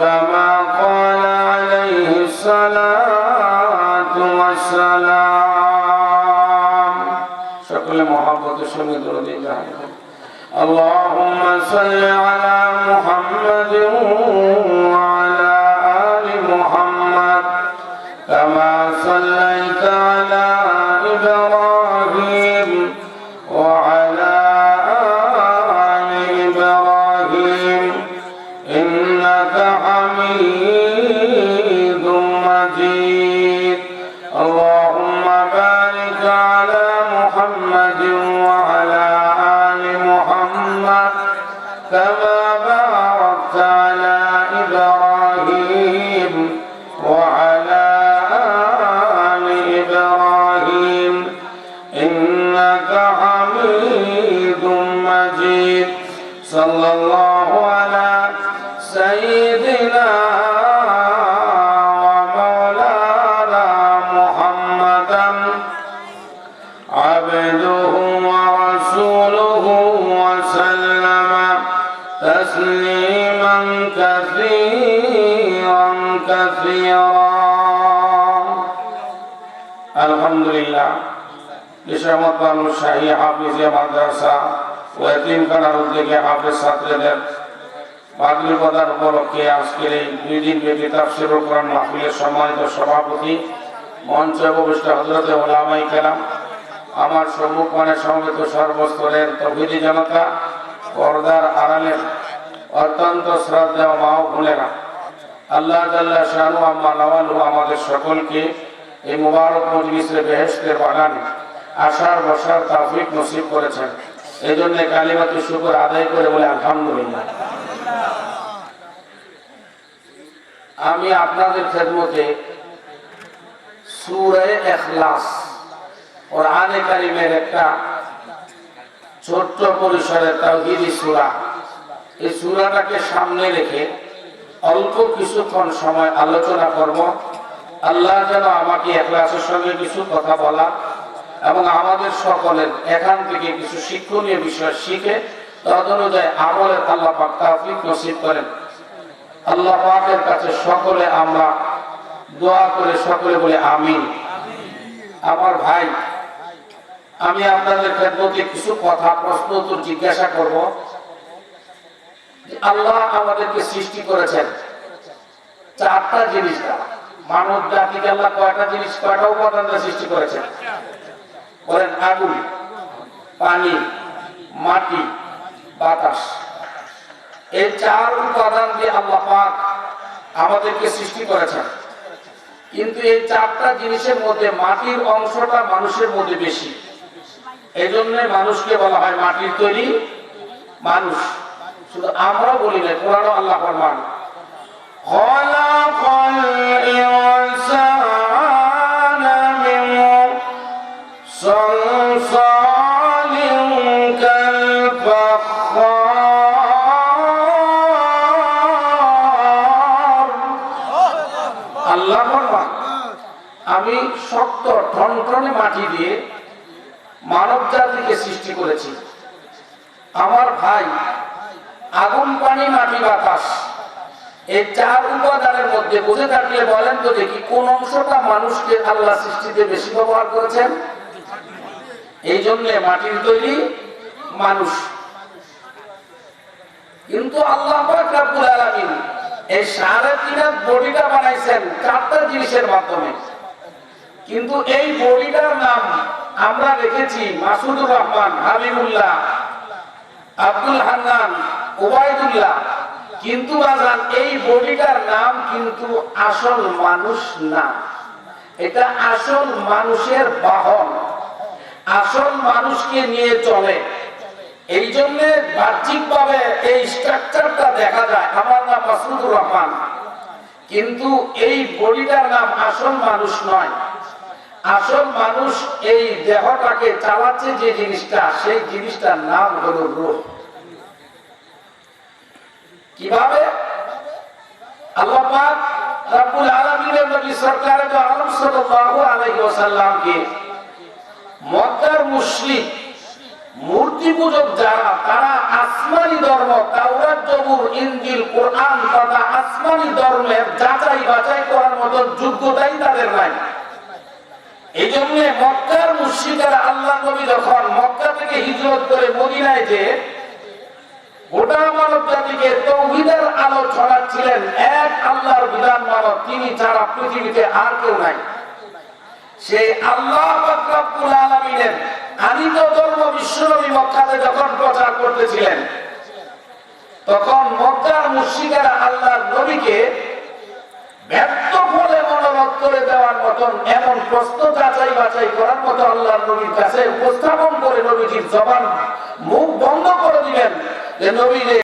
كما قال عليه الصلاة والسلام. الشميد رضي الله عنه. اللهم صل على محمد وعلى آل محمد كما صليت على إبراهيم حميد مجيد. صلى الله على سيدنا ومولانا محمدا. عبده ورسوله وسلم تسليما كثيرا كثيرا. الحمد لله. নিশামত মানুষ শাহী হাফিজিয়া মাদ্রাসা ও এতিমখানার উদ্যোগে হাফিজ ছাত্রদের বাদলি পদার উপলক্ষে আজকের এই দুই দিন ব্যাপী তাফসির কোরআন মাহফিলের সম্মানিত সভাপতি মঞ্চে উপবিষ্ট হজরতে ওলামাই কেলাম আমার সম্মুখ মানে সমবেত সর্বস্তরের তভিদি জনতা, পর্দার আড়ালের অত্যন্ত শ্রদ্ধা ও মা ও ভুলেরা আল্লাহ জাল্লাহ শানু আম্মা নওয়ালু আমাদের সকলকে এই মুবারক মজলিসের বেহেস্তের বাগানে আসার বসার তাফিক নসিব করেছেন। এই জন্য কালিমাতে শুকর আদায় করে বলে আলহামদুলিল্লাহ। আমি আপনাদের খেদমতে সুরে এখলাস, কোরআনে কারিমের একটা ছোট্ট পরিসরের সূরা, এই সূরাটাকে সামনে রেখে অল্প কিছুক্ষণ সময় আলোচনা করব। আল্লাহ যেন আমাকে এখলাসের সঙ্গে কিছু কথা বলা এবং আমাদের সকলের এখান থেকে কিছু শিক্ষণীয় বিষয় শিখে তদ অনুযায়ী আমলের আল্লাহ পাক তাওফিক নসিব করেন। আল্লাহ পাকের কাছে সকলে আমরা দোয়া করে সকলে বলে আমিন। আমার ভাই, আমি আপনাদের খেদমতে কিছু কথা, প্রশ্ন উত্তর জিজ্ঞাসা করব। আল্লাহ আমাদেরকে সৃষ্টি করেছেন। চারটা জিনিস দ্বারা। মানব জাতিকে আল্লাহ কয়টা জিনিস, কয়টা উপাদান সৃষ্টি করেছেন? বলেন আগুন, পানি, মাটি, বাতাস। এই চার উপাদান দিয়ে আল্লাহ পাক আমাদেরকে সৃষ্টি করেছেন। কিন্তু এই চারটা জিনিসের মধ্যে মাটির অংশটা মানুষের মধ্যে বেশি। এই জন্য মানুষকে বলা হয় মাটির তৈরি মানুষ। শুধু আমরা বলি না কোরআন আল্লাহ ফরমান আমি শক্ত ঠনঠনে মাটি দিয়ে মানব জাতিকে সৃষ্টি করেছি। আমার ভাই আগুন, পানি, মাটি বাতাস এই চার উপাদানের মধ্যে বুঝে থাকলে বলেন তো দেখি কোন অংশটা মানুষকে আল্লাহ সৃষ্টিতে বেশি ব্যবহার করেছেন? এই জন্য মাটির তৈরি মানুষ। কিন্তু আল্লাহ এই সাড়ে তিন বডিটা বানাইছেন চারটা জিনিসের মাধ্যমে। কিন্তু এই বডিটার নাম আমরা রেখেছি মাসুদুর রহমান, হাবিবুল্লাহ, আব্দুল হান্নান, ওবায়দুল্লাহ। কিন্তু বাজান, এই বডিটার নাম কিন্তু আসল মানুষ না। এটা আসল মানুষের বাহন। আসল মানুষকে নিয়ে চলে। এই জন্য বাহ্যিক ভাবে এই স্ট্রাকচারটা দেখা যায়। আমার নাম মাসুদুর রহমান। কিন্তু এই বডিটার নাম আসল মানুষ নয়। আসল মানুষ এই দেহটাকে চালাচ্ছে যে জিনিসটা, সেই জিনিসটার নাম হলো রূহ। কীভাবে? আল্লাহ রব্বুল আলামিনের নবী আলম সাল্লাল্লাহু আলাইহি ওয়াসাল্লামকে মক্কার মুশরিক, মূর্তি পূজক যারা, তারা আসমানি ধর্ম, তাওরাত, জবুর, ইনজিল, কোরআন তথা আসমানি ধর্মের যাচাই বাছাই করার মতো যোগ্যতাই তাদের নাই। এই জন্য মক্কার মুর্শিদারা আল্লাহ নবী যখন মক্কা থেকে হিজরত করে মদিনায় যে গোটা মানব জাতিকে তৌহিদের আলো ছড়াচ্ছিলেন, এক আল্লাহর বিধান মানব, তিনি ছাড়া পৃথিবীতে আর কেউ নাই। সেই আল্লাহ রব্বুল আলামিনের আনিত ধর্ম বিশ্বনবী মক্কাতে যখন প্রচার করতেছিলেন, তখন মক্কার মুর্শিদারা আল্লাহর নবীকে ব্যর্থ ফলে মনোরথ করে দেওয়ার মতন এমন প্রশ্ন যাচাই বাছাই করার মতো আল্লাহর নবীর কাছে উপস্থাপন করে নবীজির জবান মুখ বন্ধ করে দিবেন যে নবী যে